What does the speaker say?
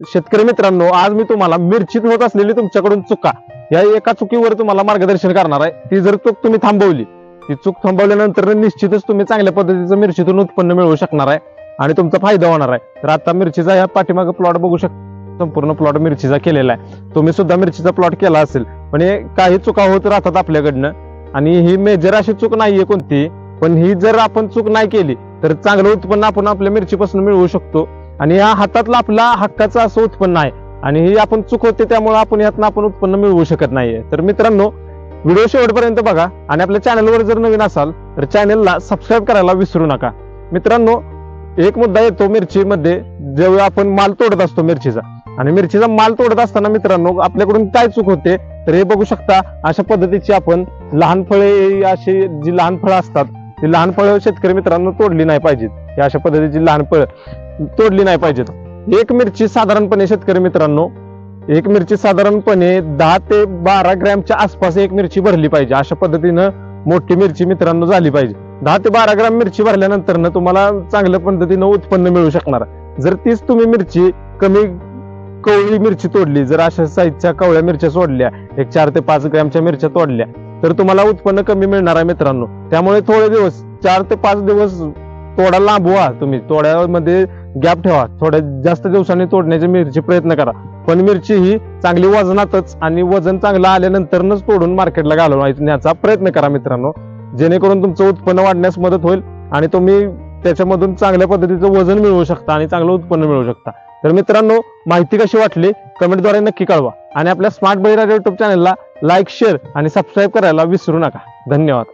शेतकरी मित्रांनो आज मी तुम्हाला मिरचीत होत असलेली तुमच्याकडून चुका. या एका चुकीवर तुम्हाला मार्गदर्शन करणार आहे. ती जर चूक तुम्ही थांबवली ती चूक थांबवल्यानंतर निश्चितच तुम्ही चांगल्या पद्धतीचं मिरचीतून उत्पन्न मिळवू शकणार आहे आणि तुमचा फायदा होणार आहे. तर आता मिरचीचा या पाठीमागे प्लॉट बघू शकता. संपूर्ण प्लॉट मिरचीचा केलेला आहे. तुम्ही सुद्धा मिरचीचा प्लॉट केला असेल पण हे काही चुका होत राहतात आपल्याकडनं. आणि ही मेजर अशी चूक नाहीये कोणती पण ही जर आपण चूक नाही केली तर चांगलं उत्पन्न आपण आपल्या मिरचीपासून मिळवू शकतो. आणि या हातातला आपला हक्काचं असं उत्पन्न आहे. आणि ही आपण चूक होते त्यामुळे आपण यातनं आपण उत्पन्न मिळवू शकत नाहीये. तर मित्रांनो व्हिडिओ शेवटपर्यंत बघा आणि आपल्या चॅनलवर जर नवीन असाल तर चॅनलला सबस्क्राईब करायला विसरू नका. मित्रांनो एक मुद्दा येतो मिरचीमध्ये जेव्हा आपण माल तोडत असतो मिरचीचा. आणि मिरचीचा माल तोडत असताना मित्रांनो आपल्याकडून काय चूक होते तर हे बघू शकता अशा पद्धतीची आपण लहान फळे अशी जी लहान फळं असतात ती लहान फळं शेतकरी मित्रांनो तोडली नाही पाहिजेत. अशा पद्धतीची लहान फळं. तोडली नाही पाहिजेत. एक मिरची साधारणपणे शेतकरी मित्रांनो एक मिरची साधारणपणे दहा ते बारा ग्रॅमच्या आसपास एक मिरची भरली पाहिजे. अशा पद्धतीनं मोठी मिरची मित्रांनो झाली पाहिजे. दहा ते बारा ग्रॅम मिरची भरल्यानंतर ना तुम्हाला चांगल्या पद्धतीनं उत्पन्न मिळू शकणार. जर तीच तुम्ही मिरची कमी कवळी मिरची तोडली जर अशा साईजच्या कवळ्या मिरच्या सोडल्या एक चार ते पाच ग्रॅमच्या मिरच्या तोडल्या तर तुम्हाला उत्पन्न कमी मिळणार आहे मित्रांनो. त्यामुळे थोडे दिवस चार ते पाच दिवस तोडा लांबवा तुम्ही. तोड्यामध्ये गॅप ठेवा. थोड्या जास्त दिवसांनी तोडण्याचे मिरची प्रयत्न करा. पण मिरची ही चांगली वजनातच आणि वजन चांगलं आल्यानंतरच तोडून मार्केटला घालवण्याचा प्रयत्न करा मित्रांनो. जेणेकरून तुमचं उत्पन्न वाढण्यास मदत होईल आणि तुम्ही त्याच्यामधून चांगल्या पद्धतीचं वजन मिळवू शकता आणि चांगलं उत्पन्न मिळवू शकता. तर मित्रांनो माहिती कशी वाटली कमेंटद्वारे नक्की कळवा आणि आपल्या स्मार्ट बहिरा युट्यूब चॅनलला लाईक शेअर आणि सबस्क्राईब करायला विसरू नका. धन्यवाद.